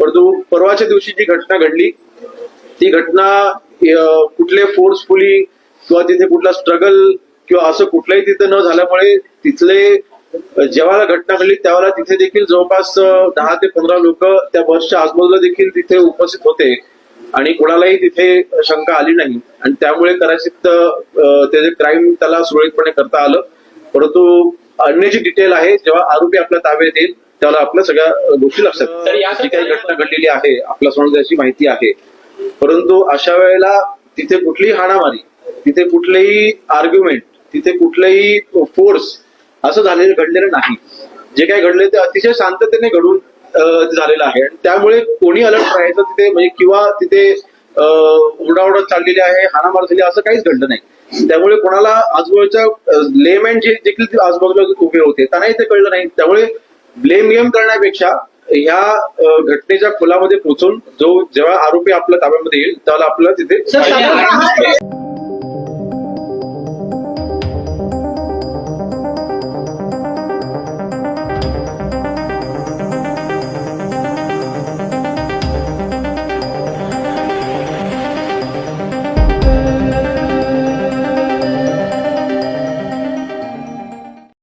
परंतु परवाच्या दिवशी जी घटना घडली ती घटना कुठले फोर्सफुली किंवा तिथे कुठला स्ट्रगल किंवा असं कुठलंही तिथे न झाल्यामुळे तिथले जेव्हा घटना घडली त्यावेळेला तिथे देखील जवळपास दहा ते पंधरा लोक त्या बसच्या आजूबाजूला देखील तिथे उपस्थित होते. आणि कोणालाही तिथे शंका आली नाही. आणि त्यामुळे कदाचित त्याचे क्राईम त्याला सुरळीतपणे करता आलं. परंतु अन्य जी डिटेल आहे जेव्हा आरोपी आपल्या ताब्यात येईल त्याला आपल्या सगळ्या गोष्टी लक्षात जी काही घटना घडलेली आहे आपल्यासमोर अशी माहिती आहे. परंतु अशा वेळेला तिथे कुठलीही हाणामारी तिथे कुठलेही आर्ग्युमेंट तिथे कुठलेही फोर्स असं झालेलं घडलेलं नाही. जे काही घडले ते अतिशय शांततेने घडून झालेलं आहे. आणि त्यामुळे कोणी अलर्ट राहायचं तिथे म्हणजे किंवा तिथे उडावडत चाललेली आहे हाणामार झाली असं काहीच घडलं नाही. त्यामुळे कोणाला आजूबाजूच्या लेमॅन जे देखील ते आजूबाजूला उभे होते त्यांनाही ते कळलं नाही. त्यामुळे ब्लेम गेम करण्यापेक्षा ह्या अं, घटनेच्या खोलामध्ये पोहोचून जो जेव्हा आरोपी आपल्या ताब्यामध्ये येईल त्याला आपल्याला तिथे